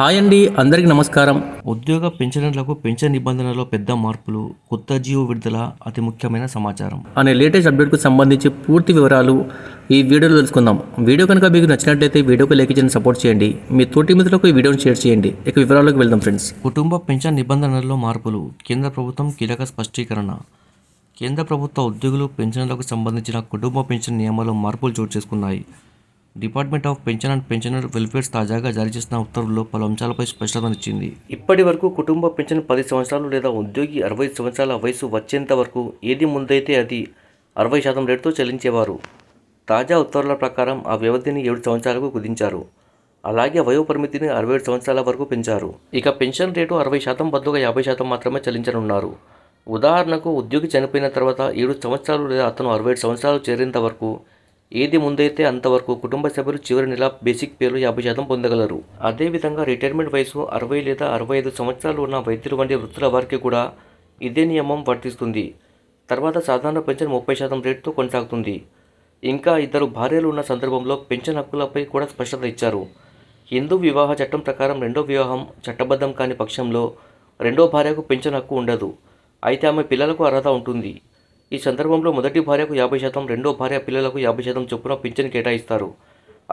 Hi అండి అందరికీ నమస్కారం. ఉద్యోగ పెన్షనర్లకు పెన్షన్ నిబంధనలో పెద్ద మార్పులు కొత్త జీవో విడుదల అతి ముఖ్యమైన సమాచారం. అనే లేటెస్ట్ అప్డేట్కు సంబంధించి పూర్తి వివరాలు ఈ వీడియోలో తెలుసుకుందాం. వీడియో కనుక మీకు నచ్చినట్లయితే వీడియోకి లైక్ చేసి సపోర్ట్ చేయండి. మీ తోటి మిత్రులకు ఈ వీడియోని షేర్ చేయండి. ఇక వివరాల్లోకి వెళ్దాం ఫ్రెండ్స్. కుటుంబ పెన్షన్ నిబంధనల్లో మార్పులు కేంద్ర ప్రభుత్వం కీలక స్పష్టీకరణ. కేంద్ర ప్రభుత్వ ఉద్యోగులు పెన్షన్లకు సంబంధించిన కుటుంబ పెన్షన్ నియమాలు మార్పులు చోటు చేసుకున్నాయి. Department of pension and pensioner welfares తాజాగా జారీ చేసిన ఉత్తర్వుల్లో పలు అంశాలపై స్పష్టతనిచ్చింది ఇప్పటి వరకు కుటుంబ పెన్షన్ పది సంవత్సరాలు లేదా ఉద్యోగి అరవై సంవత్సరాల వయసు వచ్చేంత వరకు ఏది ముందైతే అది అరవై శాతం రేటుతో చెల్లించేవారు. తాజా ఉత్తర్వుల ప్రకారం ఆ వ్యవధిని ఏడు సంవత్సరాలకు కుదించారు. అలాగే వయో పరిమితిని అరవై ఏడు సంవత్సరాల వరకు పెంచారు. ఇక పెన్షన్ రేటు అరవై శాతం బదులుగా యాభై శాతం మాత్రమే చెల్లించనున్నారు. ఉదాహరణకు ఉద్యోగి చనిపోయిన తర్వాత ఏడు సంవత్సరాలు లేదా అతను అరవై ఏడు సంవత్సరాలు చేరేంత వరకు ఏది ముందైతే అంతవరకు కుటుంబ సభ్యులు చివరి నెల బేసిక్ పేరు యాభై శాతం పొందగలరు. అదేవిధంగా రిటైర్మెంట్ వయసు అరవై లేదా అరవై ఐదు సంవత్సరాలు ఉన్న వైద్యులు వంటి వృత్తుల వారికి కూడా ఇదే నియమం వర్తిస్తుంది. తర్వాత సాధారణ పెన్షన్ ముప్పై శాతం రేటుతో కొనసాగుతుంది. ఇంకా ఇద్దరు భార్యలు ఉన్న సందర్భంలో పెన్షన్ హక్కులపై కూడా స్పష్టత ఇచ్చారు. హిందూ వివాహ చట్టం ప్రకారం రెండో వివాహం చట్టబద్ధం కాని పక్షంలో రెండో భార్యకు పెన్షన్ హక్కు ఉండదు. అయితే ఆమె పిల్లలకు అర్హత ఉంటుంది. ఈ సందర్భంలో మొదటి భార్యకు యాభై శాతం రెండో భార్య పిల్లలకు యాభై శాతం చొప్పున పింఛన్ కేటాయిస్తారు.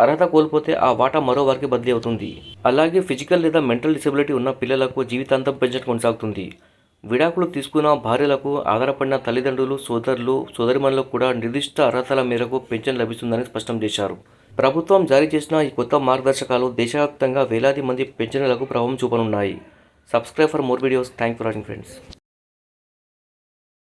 అర్హత కోల్పోతే ఆ వాటా మరో వారికి బదిలీ అవుతుంది. అలాగే ఫిజికల్ లేదా మెంటల్ డిసెబిలిటీ ఉన్న పిల్లలకు జీవితాంతం పెన్షన్ కొనసాగుతుంది. విడాకులు తీసుకున్న భార్యలకు ఆధారపడిన తల్లిదండ్రులు సోదరులు సోదరిమణులకు కూడా నిర్దిష్ట అర్హతల మేరకు పెన్షన్ లభిస్తుందని స్పష్టం చేశారు. ప్రభుత్వం జారీ చేసిన ఈ కొత్త మార్గదర్శకాలు దేశవ్యాప్తంగా వేలాది మంది పెన్షన్లకు ప్రభావం చూపనున్నాయి. Subscribe for more videos thank for watching friends